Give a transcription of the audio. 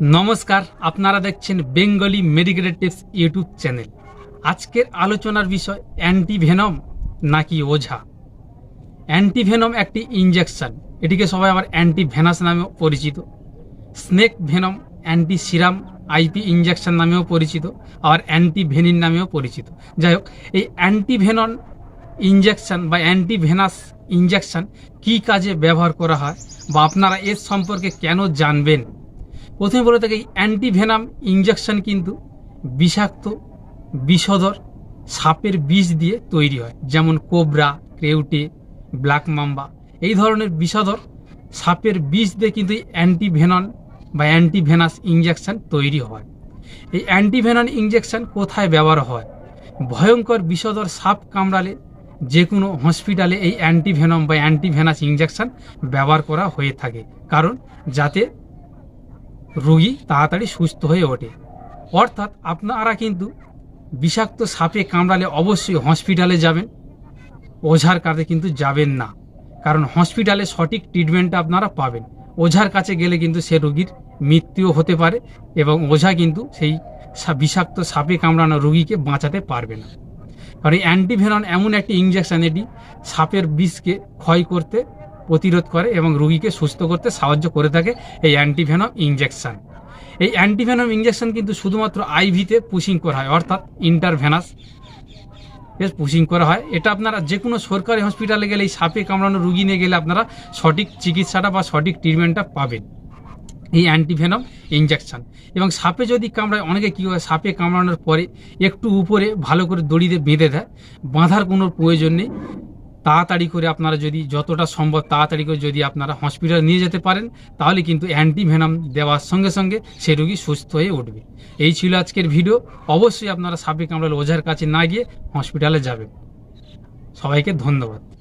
নমস্কার, আপনারা দেখছেন বেঙ্গলি মেডিকেল ইউটিউব চ্যানেল। আজকের আলোচনার বিষয় অ্যান্টিভেনম নাকি ওঝা? অ্যান্টিভেনম একটি ইঞ্জেকশন এটিকে সবাই আবার অ্যান্টিভেনাস নামেও পরিচিত। Snake venom antiserum IP injection নামেও পরিচিত, আবার অ্যান্টিভেনিন নামেও পরিচিত। যাই হোক, এই অ্যান্টিভেনন ইঞ্জেকশন বা অ্যান্টিভেনাস ইঞ্জেকশন কী কাজে ব্যবহার করা হয় বা আপনারা এর সম্পর্কে কেন জানবেন? প্রথমে বলে থাকে, অ্যান্টিভেনাম ইঞ্জেকশন কিন্তু বিষাক্ত, বিষধর সাপের বিষ দিয়ে তৈরি হয়। যেমন কোবরা ক্রেউটে ব্ল্যাক মাম্বা, এই ধরনের বিষধর সাপের বিষ দিয়ে কিন্তু অ্যান্টিভেনন বা অ্যান্টিভেনাস ইঞ্জেকশন তৈরি হয়। এই অ্যান্টিভেনন ইঞ্জেকশন কোথায় ব্যবহার হয়? ভয়ঙ্কর বিষধর সাপ কামড়ালে যে কোনো হসপিটালে এই অ্যান্টিভেনম বা অ্যান্টিভেনাস ইঞ্জেকশন ব্যবহার করা হয়ে থাকে। কারণ যাতে রোগী তাড়াতাড়ি সুস্থ হয়ে ওঠে। অর্থাৎ আপনারা কিন্তু বিষাক্ত সাপে কামড়ালে অবশ্যই হসপিটালে যাবেন। ওঝার কাছে কিন্তু যাবেন না। কারণ হসপিটালে সঠিক ট্রিটমেন্টটা আপনারা পাবেন। ওঝার কাছে গেলে কিন্তু সে রোগীর মৃত্যুও হতে পারে এবং ওঝা কিন্তু সেই বিষাক্ত সাপে কামড়ানো রোগীকে বাঁচাতে পারবে না। কারণ অ্যান্টিভেনন এমন একটি ইঞ্জেকশন এটি সাপের বিষকে ক্ষয় করতে প্রতিরোধ করে এবং রুগীকে সুস্থ করতে সাহায্য করে থাকে এই অ্যান্টিভেনম ইঞ্জেকশান এই অ্যান্টিভেনম ইঞ্জেকশন কিন্তু শুধুমাত্র আইভিতে পুশিং করা হয়, অর্থাৎ ইন্টারভেনাস। বেশ পুশিং করা হয়। এটা আপনারা যে কোনো সরকারি হসপিটালে গেলে এই সাপে কামড়ানো রুগী নিয়ে গেলে আপনারা সঠিক চিকিৎসাটা বা সঠিক ট্রিটমেন্টটা পাবেন। এই অ্যান্টিভেনম ইঞ্জেকশান এবং সাপে যদি কামড়ায়, অনেকে কী হয়, সাপে কামড়ানোর পরে একটু উপরে ভালো করে দড়িতে বেঁধে দেয়, বাঁধার কোনো প্রয়োজন নেই। তাড়াতাড়ি করে আপনারা যদি যতটা সম্ভব তাড়াতাড়ি করে যদি আপনারা হসপিটালে নিয়ে যেতে পারেন, তাহলে কিন্তু অ্যান্টিভেনাম দেওয়ার সঙ্গে সঙ্গে সে রুগী সুস্থ হয়ে উঠবে। এই ছিল আজকের ভিডিও। অবশ্যই আপনারা সাপে কামড়াল ওঝার কাছে না গিয়ে হসপিটালে যাবেন। সবাইকে ধন্যবাদ।